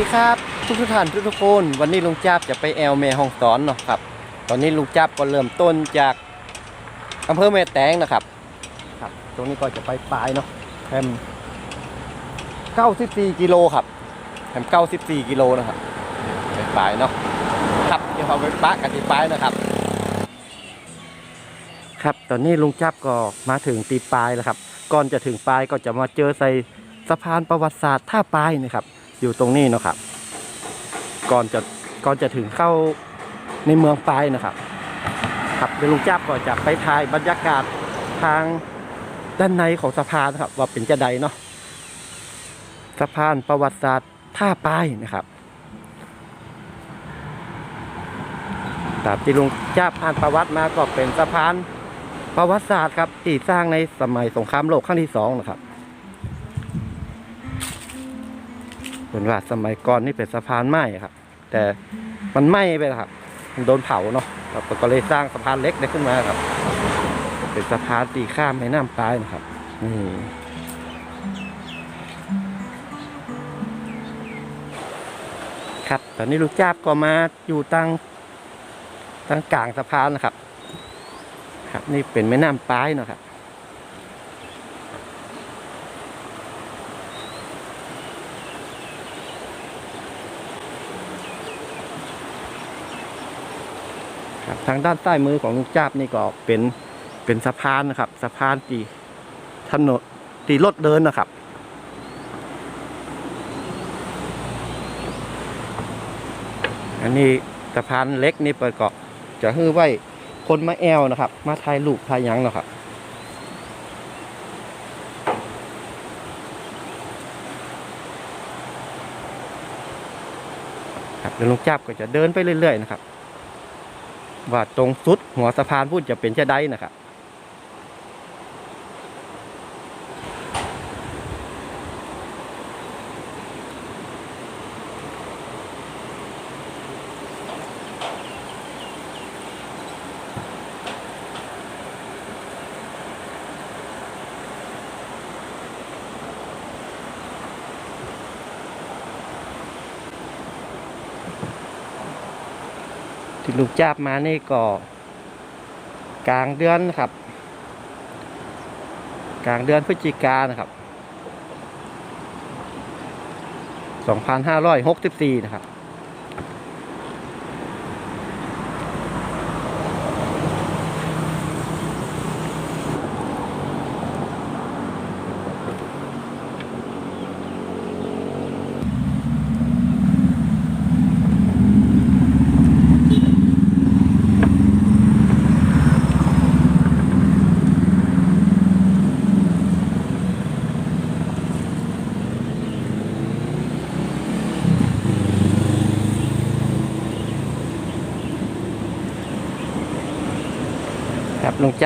ดีครับทุกทุกท่านทุกทุกคนวันนี้ลุงจับจะไปแอลแม่ห้องสอนเนาะครับ ตอนนี้ลุงจับก็เริ่มต้นจากอำเภอแม่แตงนะครับครับ ตรงนี้ก็จะไปปลายเนาะแฮม94กิโลครับแฮม94กิโลนะครับไปปลายเนาะครับเดี๋ยวเราไปปะกันที่ปลายนะครับ ครับตอนนี้ลุงจับก็มาถึงตีปลายแล้วครับ ก่อนจะถึงปลายก็จะมาเจอใส่สะพานประวัติศาสตร์ท่าปลายนะครับ อยู่ตรงนี้นะครับ ก่อนจะก่อนจะถึงเข้าในเมืองปลายนะครับครับเดี๋ยวลุงจับก็จะไปถ่ายบรรยากาศทางด้านในของสะพานนะครับ ว่าเป็นจะใดเนาะสะพานประวัติศาสตร์ท่าปลายนะครับตามที่ลุงจับอ่านประวัติมาก็เป็นสะพานประวัติศาสตร์ครับที่สร้างในสมัยสงครามโลกครั้งที่สองนะครับ เป็นว่าสมัยก่อนนี่เป็นสะพานไม้ครับ แต่มันไหม้ไปแล้วครับมันโดนเผาเนาะครับก็เลยสร้างสะพานเล็กได้ขึ้นมาครับ เป็นสะพานตีข้ามแม่น้ำปลายนะครับนี่ครับตอนนี้ลูกจ้าบก็มาอยู่ตั้งตั้งกลางสะพานนะครับ ครับ นี่เป็นแม่น้ำปลายเนาะครับ ครับทางด้านใต้มือของลุงจ้าบนี่ก็เป็นเป็นสะพานนะครับ สะพานตีถนนตีรถเดินนะครับ อันนี้สะพานเล็กนี่เปิดเกาะจะฮื้อไว้คนมาแอลนะครับ มาถ่ายรูปถ่ายยังนะครับครับเดี๋ยวลุงจับก็จะเดินไปเรื่อยๆนะครับ ว่าตรงสุดหัวสะพานพูดจะเป็นจะได้นะครับ ที่ลูกจับมานี่ก็กลางเดือนครับ กลางเดือนพฤศจิกานะครับ 2564 นะครับ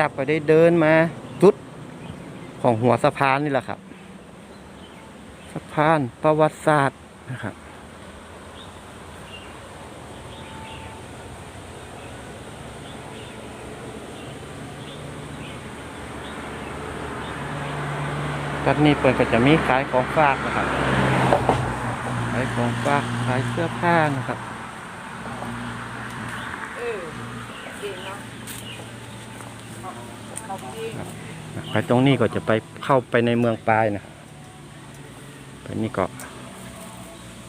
จับก็ได้เดินมาจุดของหัวสะพานนี่แหละครับ สะพานประวัติศาสตร์นะครับตอนนี้เปิดก็จะมีขายของฝากนะครับ ขายของฝาก ขายเสื้อผ้านะครับ เออเก่งเนาะเขาเก่ง ไปตรงนี้ก็จะไปเข้าไปในเมืองปลายนะไปนี่ก็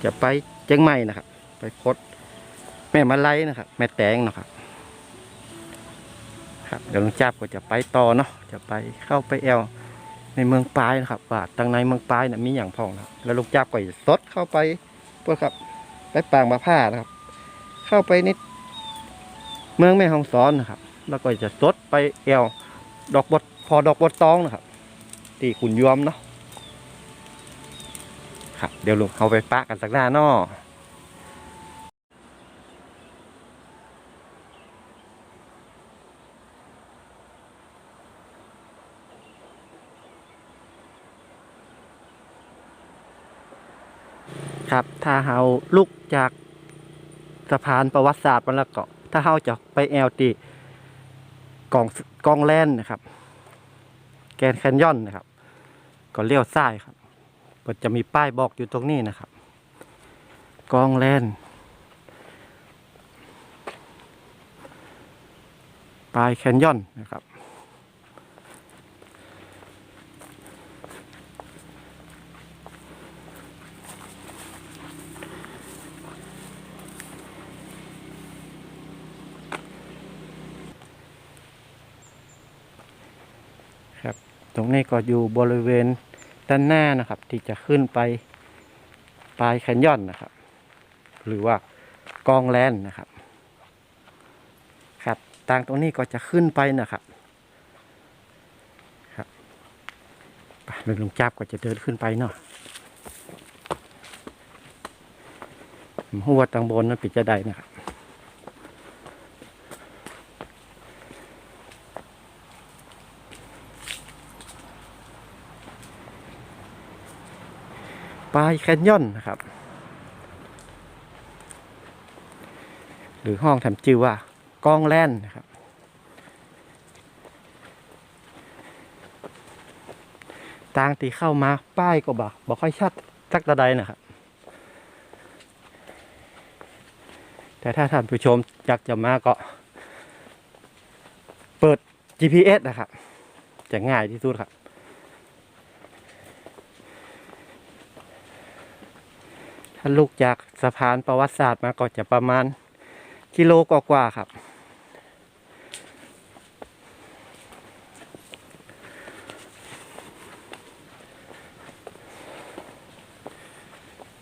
จะไปเจียงใหม่นะครับ ไปพดแม่มาไลนะครับแม่แตงนะครับครับเดี๋ยวลุงจับก็จะไปต่อเนาะจะไปเข้าไปแอลในเมืองปลายนะครับว่าทางในเมืองปลายนี่ยมีอย่างพองนะแล้วลุงจับก็จะซดเข้าไปเพื่อครับไปปางมาผ้านะครับ เข้าไปในเมืองแม่ฮ่องสอนนะครับ แล้วก็จะซดไปแอล ดอกบดพอดอกบดตองนะครับตีขุนยวมเนาะครับเดี๋ยวลุงเอาไปปะกันสักหน้าเนอครับถ้าเฮาลุกจากสะพานประวัติศาสตร์มันแล้วก็ถ้าเฮาจะไปแอลตีกอง กองแลนนะครับ แกนแคนยอนนะครับ ก็เลี้ยวซ้ายครับ ก็จะมีป้ายบอกอยู่ตรงนี้นะครับ กองแลนป้ายแคนยอนนะครับ ครับ ตรงนี้ก็อยู่บริเวณด้านหน้านะครับ ที่จะขึ้นไปปลายแคนยอนนะครับ หรือว่ากองแลนนะครับ ครับทางตรงนี้ก็จะขึ้นไปนะครับครับไปเดินลงจับก็จะเดินขึ้นไปเนาะหัวตังบนนั้นปิดจะได้นะครับ ปายแคนยอนนะครับ หรือห้องทำชื่อว่ากองแลนนะครับ ทางที่เข้ามาป้ายก็บอกบอกค่อยชัดสักตะใดนะครับ แต่ถ้าท่านผู้ชมอยากจะมาก็ เปิด GPS นะครับ จะง่ายที่สุดครับ ถ้าลูกจากสะพานประวัติศาสตร์มาก็จะประมาณกิโลกว่าๆครับ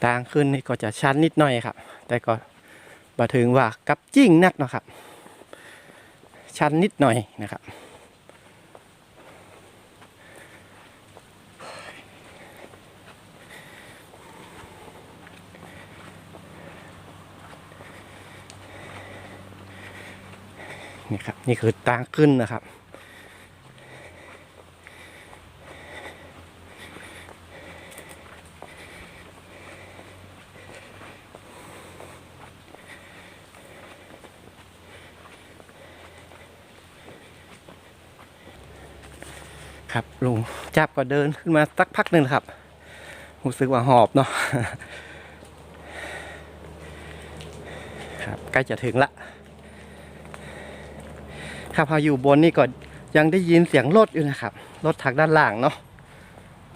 ทางขึ้นนี่ก็จะชันนิดหน่อยครับ แต่ก็บ่ถึงว่ากับจิ้งนักนะครับ ชันนิดหน่อยนะครับ นี่ครับ นี่คือทางขึ้นนะครับ ครับลุงจับก็เดินขึ้นมาสักพักหนึ่งครับรู้สึกว่าหอบเนาะครับใกล้จะถึงละ ครับพออยู่บนนี่ก็ยังได้ยินเสียงรถอยู่นะครับ รถทางด้านล่างเนาะ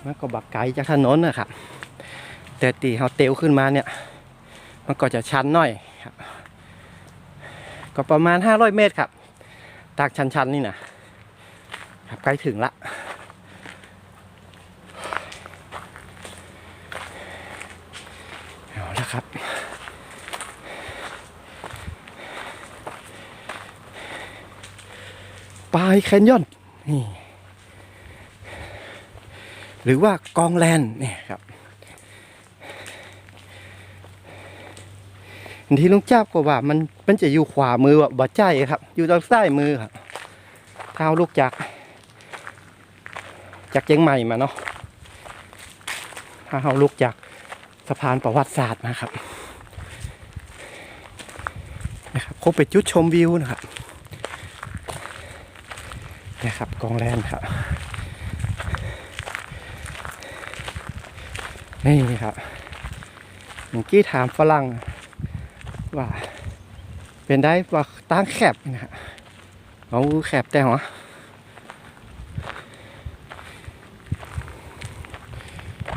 มันก็บักไกลจากถนนนะครับ แต่ตีเขาเตียวขึ้นมาเนี่ย มันก็จะชันหน่อยครับ ก็ประมาณ 500 เมตรครับทางชันๆนี่นะครับใกล้ถึงละเอาละครับ ปลายแคนยอนนี่หรือว่ากองแลนเนี่ยครับที่ลุงจ้าบก็ว่ามันมันจะอยู่ขวามือว่ะบ่ใจครับ อยู่ทางซ้ายมือครับเท้าลูกจาก จากเชียงใหม่มาเนาะถ้าเอาลูกจากสะพานประวัติศาสตร์มาครับนะครับครบไปนจุดชมวิวนะครับ นะครับกองแลนครับ นี่ครับเมื่อกี้ถามฝรั่งว่า เป็นได้ว่าตั้งแคบนะฮะเอาแคบแต่หัว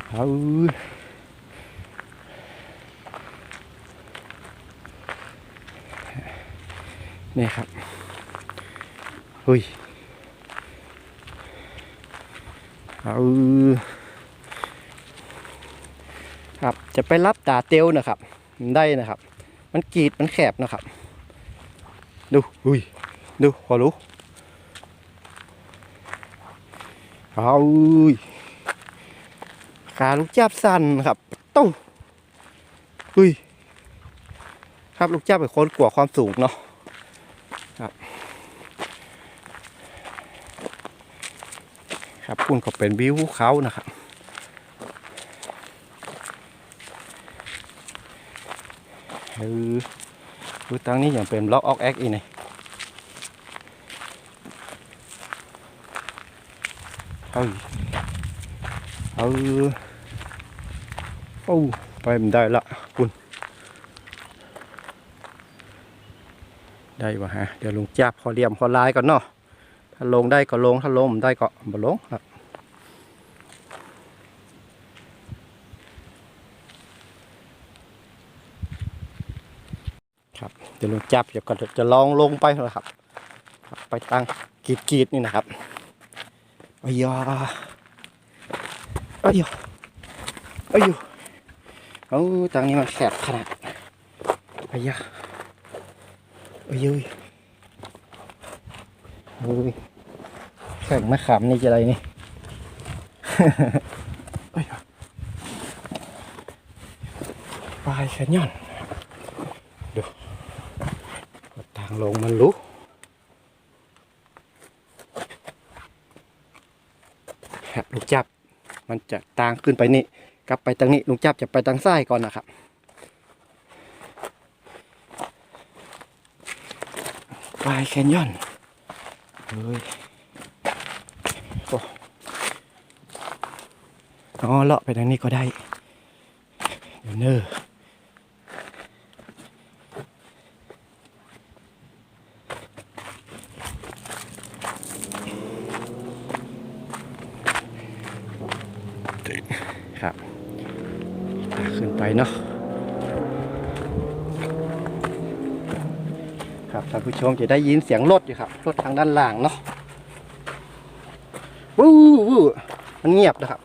เอานี่ครับอุ้ย เอา ครับจะไปรับตาเตียวนะครับ ได้นะครับ มันกรีดมันแคบนะครับ ดูอุ้ยดูขอรู้เอาขาลูกจับสั้นครับตู้อุ้ย ครับลูกจับเป็นคนกลัวความสูงเนาะ ครับพุ่ก็เป็นวิวเขานะครับเออคือตั้งนี้อย่างเป็นล็อกออกแอคอีนี่เอ้ยเออโอ้ไปไม่ได้ละคุณได้วะฮะ เดี๋ยวลุงจับพอเลียมพอลายก่อนเนาะ ถ้าลงได้ก็ลง ถ้าลงไม่ได้ก็บ่ลงครับครับเดี๋ยวลงจับเดี๋ยวก็จะลองลงไปแล้วครับ ไปตั้งกีดกีดๆนี่นะครับอ้ยาอ้ยาอ้ยาเอ้าทางนี้มันแคบขนาดอ้ยาอ้ยยโอ้ย ข่งมะขามนี่จะอะไรนี่ปลายแขนย่อนดูทางลงมันรู้ครับลูกจับ มันจะตางขึ้นไปนี่ กลับไปทางนี้ลุงจับจะไปทางซ้ายก่อนนะครับปลายแคนยอนเฮ้ยโอ้ อ๋อเลาะไปทางนี้ก็ได้ เดี๋ยวเนอครับ ขึ้นไปเนาะครับท่านผู้ชมจะได้ยินเสียงรถอยู่ครับรถทางด้านล่างเนาะวู้วู้มันเงียบนะครับ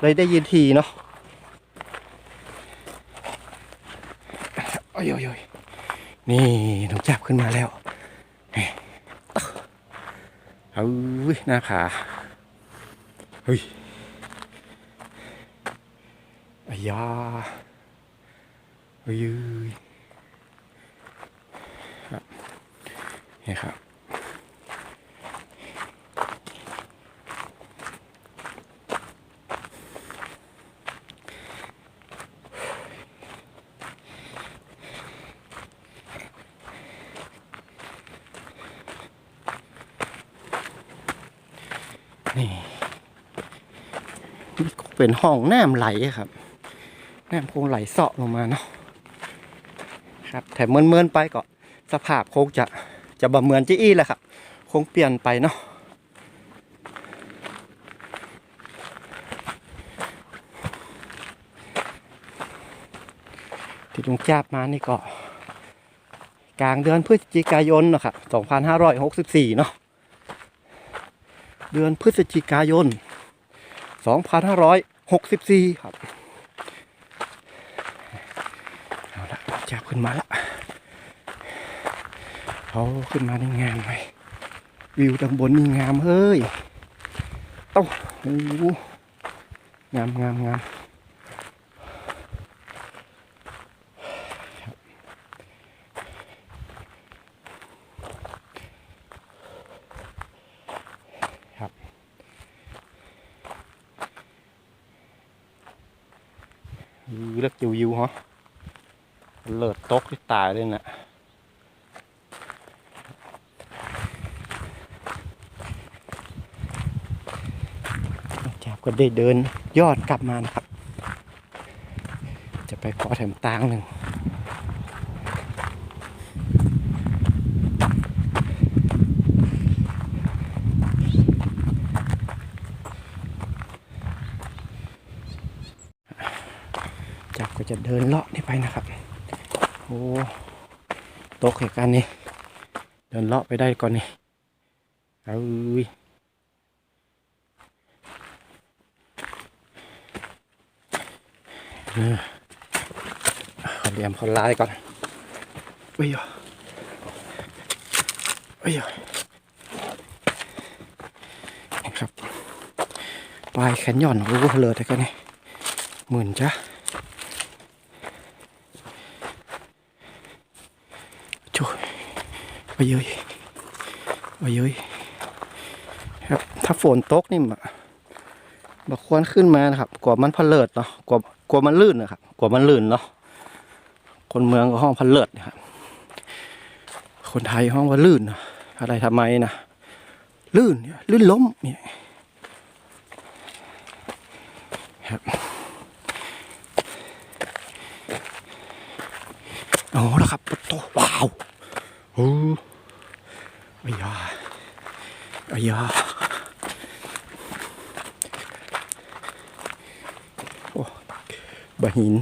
เลยได้ยินทีเนาะโอ้ยโอ้ยโอ้ยนี่น้องจับขึ้นมาแล้วเฮ้ยเอาเว้ยหน้าผาเฮ้ยอายาเอ้ยครับนี่ครับ เป็นห้องน้ำไหลครับน้ำคงไหลเสาะลงมาเนาะครับแถมเมินๆไปก็สภาพคงจะจะบ่เหมือนจีอี้แหละครับ คงเปลี่ยนไปเนาะที่ลุงจาบมานี่ก็ กลางเดือนพฤศจิกายนนะครับ 2564 เนาะ เดือนพฤศจิกายน 2564 ครับเอาละจะขึ้นมาละเขาขึ้นมาได้งามไหมวิวดังบนนี่งามเฮ้ยเต้างโอ้งามงามงามครับครับวิว เล็กยิวๆฮะเลิดตกที่ตายเลยนะจับก็ได้เดินยอดกลับมานะครับ จะไปเกาะแถมตางหนึ่ง จับก็จะเดินเลาะนี่ไปนะครับ โอ้ตกเหตุการณ์นี้ เดินเลาะไปได้ก่อนนี่เอาอุ้ยเออขอเรียมเขาลายก่อนเอ้ยอะเอ้ยอะนี่ครับปลายแขนย่อนโอ้โหเลยแต่ก็นี่หมื่นจ้ะ ช่วย ไปเยยไปเยยครับ ถ้าฝนตกนี่บบักควรขึ้นมานะครับ กว่ามันพเลิดเนาะ กว่ากว่ามันลื่นนะครับ กว่ามันลื่นเนาะ คนเมืองก็ห้องพเลิดนะครับ คนไทยห้องว่าลื่นนะอะไรทำไมนะ ลื่นเนี่ยลื่นล้มเนี่ยครับโอ้แล้วครับโตว้าว โอ้อายา อายาโอ้บะหิน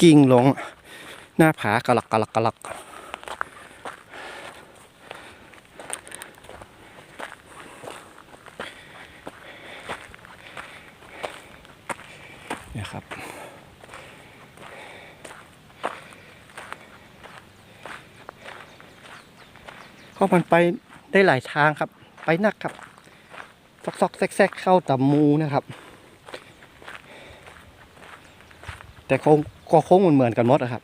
กิ้งลง หน้าผากะลักกะลักกะลักเนี่ยครับเพราะมันไปได้หลายทางครับ ไปนักครับ ซอกซอกแซกแซกเข้าตำมูนะครับ แต่โค้งก็โค้งเหมือนกันหมดนะครับ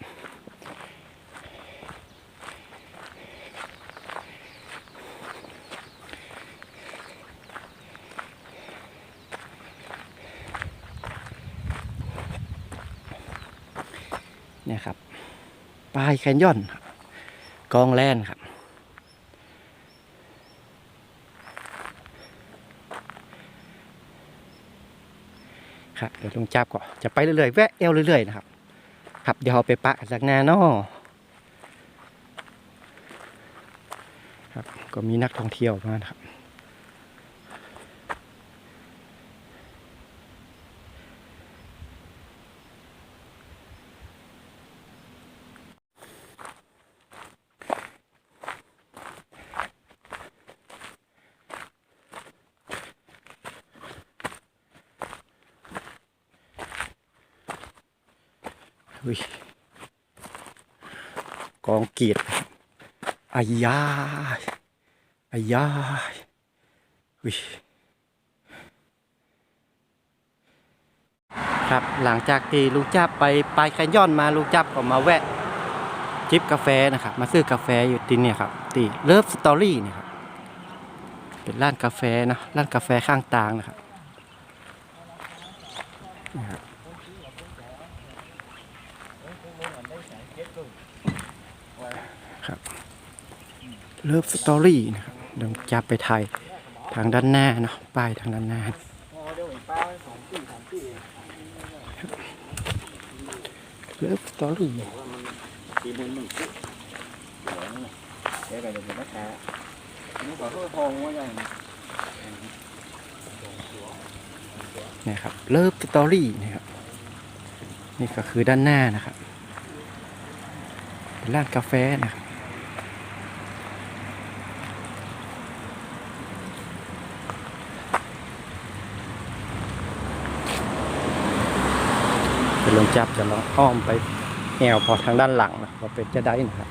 เนี่ยครับปลายแคนยอนกองแลนครับ ครับเดี๋ยวลุงจับก็จะไปเรื่อยๆแวะเอวเรื่อยๆนะครับครับเดี๋ยวเราไปปะกันจากหนาเนอครับก็มีนักท่องเที่ยวมานะครับ อุ้ยกองเกียรติ อายาอายาอุ้ยครับหลังจากที่ลุงจับไปปลายแคนยอนมาลุงจับก็มาแวะจิบกาแฟนะครับ มาซื้อกาแฟอยู่ที่เนี่ยครับที่เลิฟสตอรี่นะครับเป็นร้านกาแฟนะร้านกาแฟข้างทางนะครับ เลิฟสตอรี่นะครับเดี๋ยวจะไปถ่ายทางด้านหน้าเนาะป้ายทางด้านหน้าเลิฟสตอรี่เนี่ยครับเลิฟสตอรี่นะครับนี่ก็คือด้านหน้านะครับเป็นร้านกาแฟนะครับ งจับจะลองอ้อมไปแอวพอทางด้านหลังนะว่าเป็นจะได้นะครับ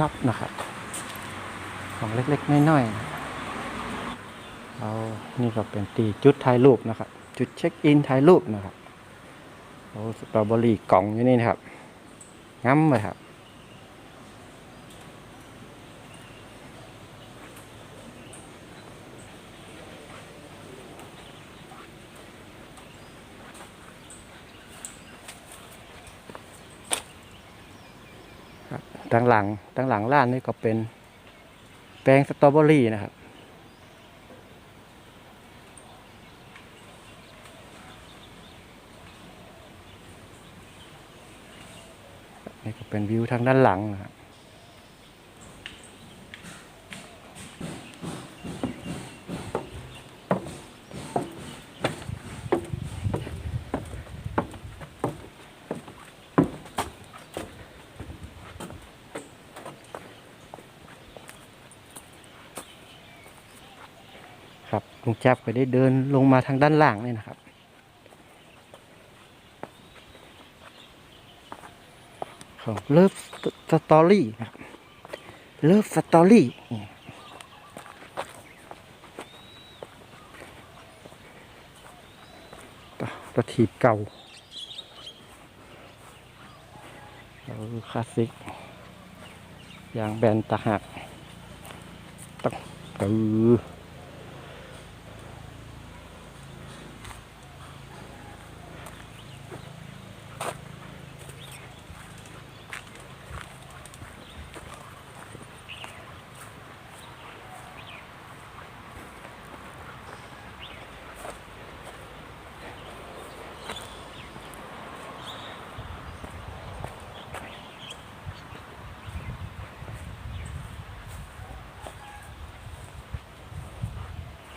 ช็อปนะครับ ของเล็กๆน้อยๆเอานี่ก็เป็นตีจุดถ่ายรูปนะครับ จุดเช็คอินถ่ายรูปนะครับโอ้สตรอเบอรี่กล่องอยู่นี่นะครับงั้มเลยครับ ด้านหลังด้านหลังล้านนี่ก็เป็นแปลงสตรอเบอรี่นะครับ นี่ก็เป็นวิวทางด้านหลังนะครับ จ๊บก็ได้เดินลงมาทางด้านล่างนี่นะครับ ของเลิฟสตอรี่ครับเลิฟสตอรี่ตัวถีบเก่าเออคลาสสิกยางแบนตะหักต้องเออ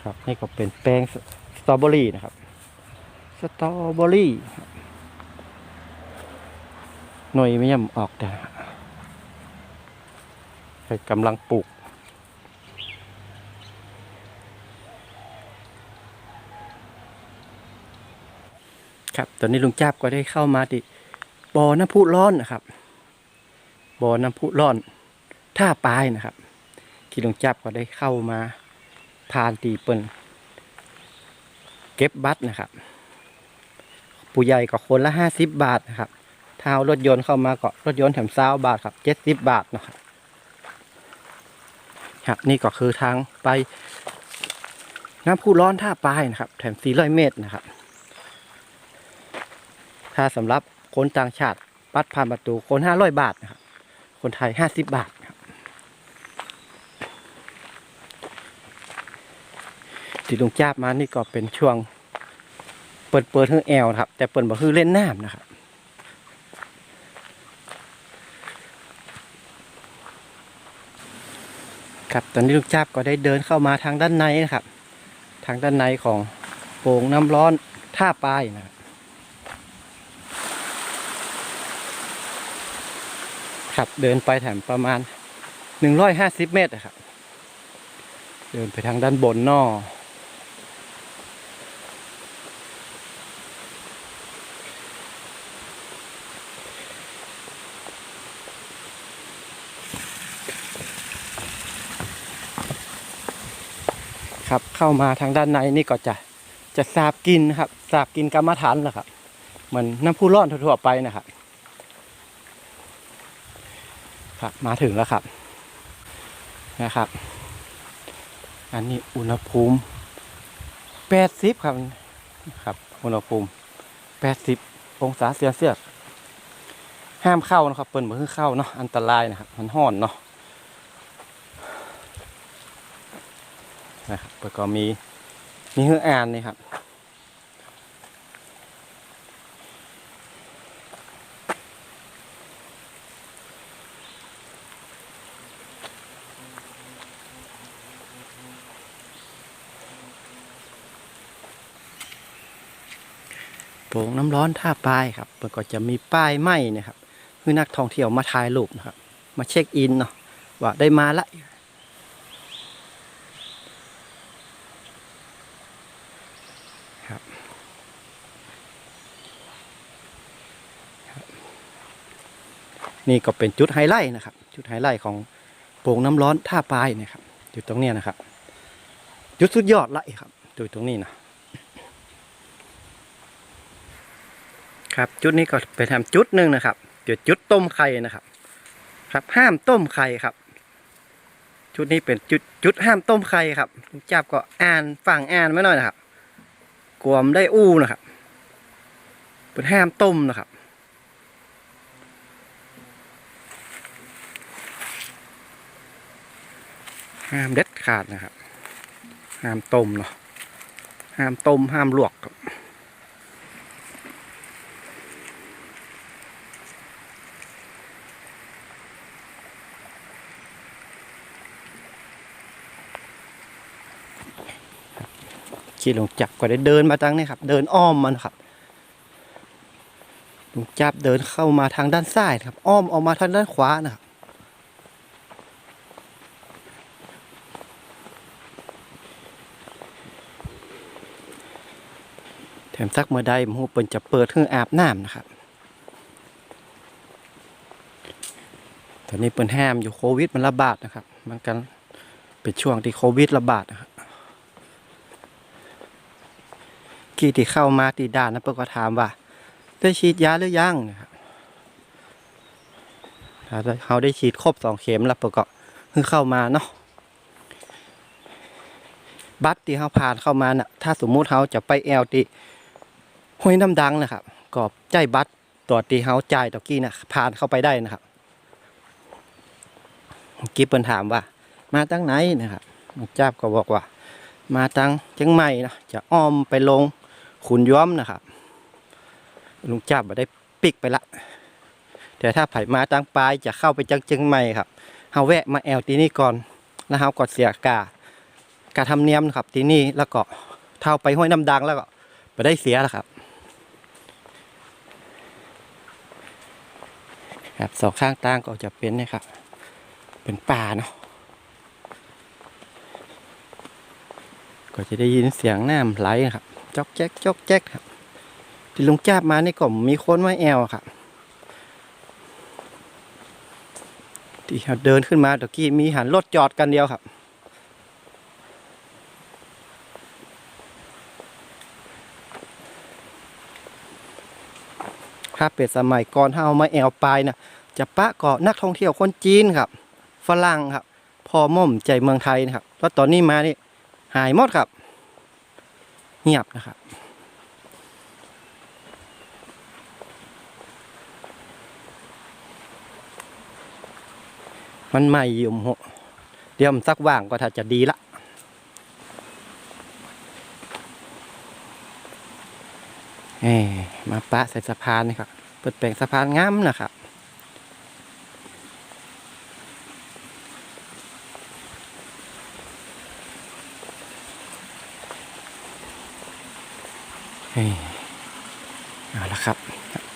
ครับนี่ก็เป็นแป้งสตรอเบอรี่นะครับ สตรอเบอรี่หน่วยไม่ย่ำออกแต่กำลังปลูกครับตอนนี้ลุงจับก็ได้เข้ามาที่บ่อน้ำพุร้อนนะครับบ่อน้ำพุร้อนท่าปลายนะครับที่ลุงจับก็ได้เข้ามา ผ่านตีเปิลเก็บบัตรนะครับ ผู้ใหญ่ก็คนละห้าสิบบาทนะครับถ้ารถยนต์เข้ามาก็รถยนต์แถมซาวบาทครับเจ็ดสิบบาทนะครับครับนี่ก็คือทางไปน้ำพุร้อนท่าปลายนะครับ แถมสี่ร้อยเมตรนะครับ ถ้าสำหรับคนต่างชาติบัตรผ่านประตูคนห้าร้อยบาทนะครับ คนไทยห้าสิบบาทครับ ที่ลุงจ้าบมานี่ก็เป็นช่วง เปิดเปิดฮือแอลครับ แต่เปิดบ่ฮือเล่นน้ำนะครับครับตอนนี้ลุงจ้าบก็ได้เดินเข้ามาทางด้านในนะครับ ทางด้านในของโป่งน้ำร้อนท่าปลายนะ ครับขับเดินไปแถมประมาณหนึ่งร้อยห้าสิบเมตรอะครับ เดินไปทางด้านบนนอ ครับ เข้ามาทางด้านในนี่ก็จะจะสาบกินนะครับสาบกินกรรมฐานแหละครับ เหมือนน้ำพุร้อนทั่วๆไปนะครับครับมาถึงแล้วครับนะครับ อันนี้อุณหภูมิแปดสิบครับครับ อุณหภูมิแปดสิบองศาเซลเซียสห้ามเข้านะครับ เปิดมือเข้าเนาะอันตรายนะครับ มันห้อนเนาะ นะครับแล้วก็มีมีเฮืออ่านนี่ครับโป่งน้ำร้อนท่าปลายครับมันก็จะมีป้ายไหมเนะครับคือนักท่องเที่ยวมาถ่ายรูปนะครับ มาเช็คอินเนาะว่าได้มาละครับครับ นี่ก็เป็นจุดไฮไลท์นะครับ จุดไฮไลท์ของโป่งน้ำร้อนท่าปลายนะครับจุดตรงเนี้ยนะครับ จุดสุดยอดละครับจุดตรงนี้นะครับจุดนี้ก็ไปทำจุดหนึ่งนะครับ จุดจุดต้มไข่นะครับ ครับห้ามต้มไข่ครับจุดนี้เป็นจุดจุดห้ามต้มไข่ครับลุงจับก็อ่านฝั่งอ่านไม่น้อยนะครับ กลัวมได้อู้นะครับ เป็นห้ามต้มนะครับ ห้ามเด็ดขาดนะครับ ห้ามต้มเนาะห้ามต้มห้ามลวกครับขี่ลงจับก็ได้เดินมาทางนี้ครับ เดินอ้อมมันครับลงจับเดินเข้ามาทางด้านซ้ายครับ อ้อมออกมาทางด้านขวานะครับ มสักเมื่อใดมูเปิ่นจะเปิดเครื่องอาบน้ำนะครับ ตอนนี้เปิ่นห้ามอยู่โควิดมันระบาดนะครับ มันกันเป็นช่วงที่โควิดระบาดนะครับกี่ที่เข้ามาตีด่านนะเพื่อก็ถามว่า ได้ฉีดยาหรือยังนะครับถ้าเขาได้ฉีดครบสองเข็มแล้วเพื่อก็เพิ่งเข้ามาเนาะบัตรที่เขาผ่านเข้ามาน่ะ ถ้าสมมุติเขาจะไปแอลตี ห้วยน้ำดังนะครับก็ใจบัตรตัวตีเขาจ่ายตะกี้นะผ่านเข้าไปได้นะครับเมื่อกี้เปิ้นถามว่า มาตั้งไหนนะครับเจ้าบก็บอกว่า มาตั้งเชียงใหม่นะจะอ้อมไปลงขุนย้อมนะครับลุงจับมาได้ปิกไปละ แต่ถ้าไผมาตั้งปลายจะเข้าไปจังเชียงใหม่ครับเฮาแวะมาแอลตีนี่ก่อนแล้วเฮาก็เสียกาการทำเนียมนะครับที่นี่แล้วก็เท่าไปห้วยน้ำดังแล้วก็ไปได้เสียแล้วครับ ครับสองข้างทางก็จะเป็นนะครับ เป็นป่าเนาะก็จะได้ยินเสียงน้ำไหลครับจอกแจ๊กจอกแจ๊กครับ ที่ลุงจ้าบมานี่ก็มีคนมาแอวครับที่เดินขึ้นมาตะกี้มีหันรถจอดกันเดียวครับ ถ้าเป็นสมัยก่อนถ้าเอามาแอวปลายนะจะปะเกาะนักท่องเที่ยวคนจีนครับ ฝรั่งครับพอม่อมใจเมืองไทยนะครับ แล้วตอนนี้มานี่หายหมดครับ เงียบนะครับมันใหม่อยู่มเดี๋ยวมันสักว่างก็ถ้าจะดีละ เอมาปะใส่สะพานนี่ครับ เปิดแปลงสะพานงามนะครับเอาละครับ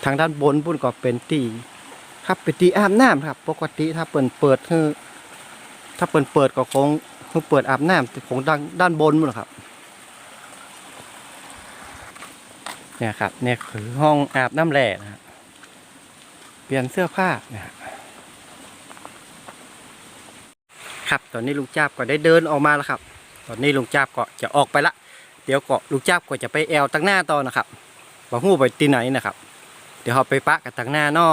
ทางด้านบนบุญก็เป็นตีครับเป็นตีอาบน้ำครับ ปกติถ้าเปิดเปิดคือถ้าเปิดเปิดก็คงคือเปิดอาบน้ำแต่คงด้านด้านบนมั้งครับ เนี่ยครับเนี่ยคือห้องอาบน้ำแร่นะเปลี่ยนเสื้อผ้านะครับครับตอนนี้ลุงจ้าบก็ได้เดินออกมาแล้วครับ ตอนนี้ลุงจ้าบก็จะออกไปละ เดี๋ยวก็ลุงจ้าบก็จะไปแอลตั้งหน้าต่อนะครับว่าหู้ไปที่ไหนนะครับ เดี๋ยวเราไปปะกันตั้งหน้านอ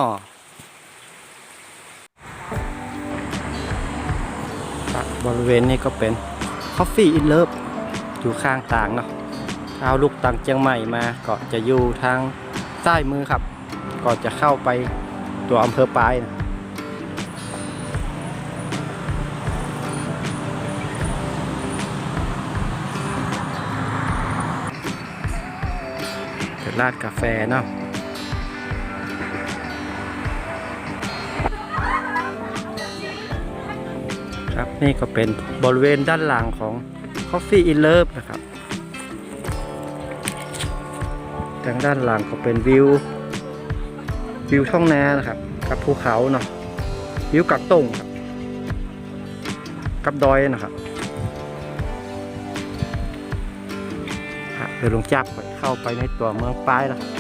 ครับบริเวณนี้ก็เป็น Coffee in Love อยู่ข้างต่างเนาะ เอาลูกตังเชียงใหม่มาก็จะอยู่ทางใต้มือครับ ก็จะเข้าไปตัวอำเภอปลายนะเป็นร้านกาแฟเนาะครับนี่ก็เป็นบริเวณด้านหลังของ Coffee in Love นะครับ ทางด้านหลังก็เป็นวิว วิวท้องนานะครับ กับภูเขาเนาะวิวกับตงครับกับดอยนะครับเดี๋ยวลงจับเข้าไปในตัวเมืองปลายแล้วครับ